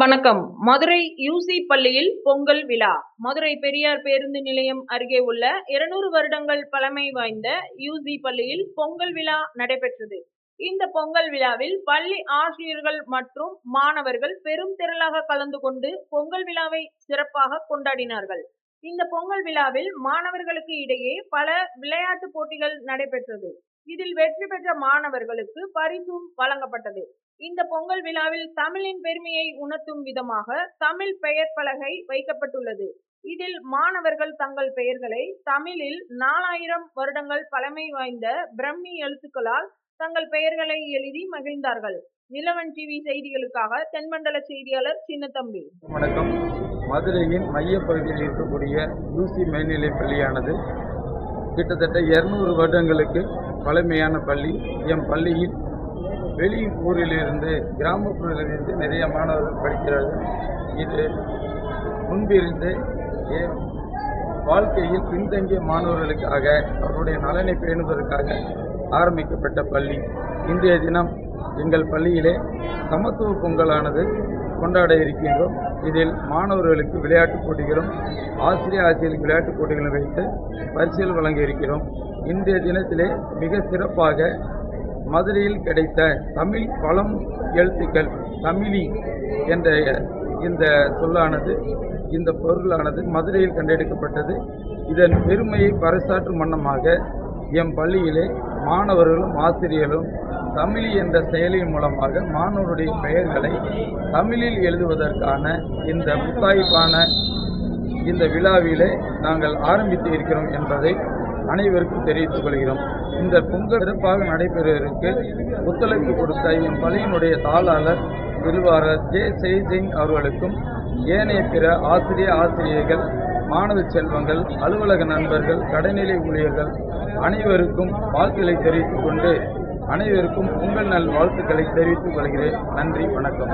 வணக்கம். மதுரை யூசி பள்ளியில் பொங்கல் விழா. மதுரை பெரியார் பேருந்து நிலையம் அருகே உள்ள இருநூறு வருடங்கள் பழமை வாய்ந்த யூசி பள்ளியில் பொங்கல் விழா நடைபெற்றது. இந்த பொங்கல் விழாவில் பள்ளி ஆசிரியர்கள் மற்றும் மாணவர்கள் பெரும் திரளாக கலந்து கொண்டு பொங்கல் விழாவை சிறப்பாக கொண்டாடினார்கள். இந்த பொங்கல் விழாவில் மாணவர்களுக்கு இடையே பல விளையாட்டு போட்டிகள் நடைபெற்றது. இதில் வெற்றி பெற்ற மாணவர்களுக்கு பரிசும் வழங்கப்பட்டது. இந்த பொங்கல் விழாவில் தமிழின் பெருமையை உணர்த்தும் விதமாக தமிழ் பெயர் பலகை வைக்கப்பட்டுள்ளது. இதில் மாணவர்கள் தங்கள் பெயர்களை தமிழில் நாலாயிரம் வருடங்கள் பழமை வாய்ந்த பிரம்மி எழுத்துக்களால் தங்கள் பெயர்களை எழுதி மகிழ்ந்தார்கள். நிலவன் டிவி செய்திகளுக்காக தென்மண்டல செய்தியாளர் சின்னத்தம்பி. வணக்கம். மதுரையின் மையப்பகுதியில் இருக்கக்கூடிய யூசி மேல்நிலைப் பள்ளியானது கிட்டத்தட்ட இருநூறு வருடங்களுக்கு பழமையான பள்ளி. என் பள்ளியில் வெளியூரிலிருந்து கிராமப்புறத்திலிருந்து நிறைய மாணவர்கள் படிக்கிறார்கள். இது முன்பிருந்து வாழ்க்கையில் பின்தங்கிய மாணவர்களுக்காக அவருடைய நலனை பேணுவதற்காக ஆரம்பிக்கப்பட்ட பள்ளி. இன்றைய தினம் எங்கள் பள்ளியிலே சமத்துவ பொங்கலானது கொண்டாட இருக்கின்றோம் இதில் மாணவர்களுக்கு விளையாட்டுப் போட்டிகளும் ஆசிரியர் ஆசிரியர்களுக்கு விளையாட்டுப் போட்டிகளும் வைத்து பரிசுகள் வழங்க இருக்கிறோம் இன்றைய தினத்திலே மிக சிறப்பாக மதுரையில் கிடைத்த தமிழ் பழம் எழுத்துக்கள் தமிழி என்ற இந்த சொல்லானது இந்த பொருளானது மதுரையில் கண்டெடுக்கப்பட்டது. இதன் பெருமையை பறைசாற்றும் வண்ணமாக எம் பள்ளியிலே மாணவர்களும் ஆசிரியர்களும் தமிழி என்ற செயலின் மூலமாக மாணவருடைய பெயர்களை தமிழில் எழுதுவதற்கான இந்த புத்தாய்ப்பான இந்த விழாவிலே நாங்கள் ஆரம்பித்து இருக்கிறோம் என்பதை அனைவருக்கும் தெரிவித்துக் கொள்கிறோம். இந்த பொங்கல் சிறப்பாக நடைபெறுவதற்கு ஒத்துழைப்பு கொடுத்த எம் பள்ளியினுடைய தாளாளர் திருவாரர் ஜே சேசிங் அவர்களுக்கும் ஏனைய பிற ஆசிரிய ஆசிரியர்கள் மாணவ செல்வங்கள் அலுவலக நண்பர்கள் கடைநிலை ஊழியர்கள் அனைவருக்கும் வாழ்த்துக்களை தெரிவித்துக் கொண்டு அனைவருக்கும் பொங்கல் நல் வாழ்த்துக்களை தெரிவித்துக் கொள்கிறேன். நன்றி வணக்கம்.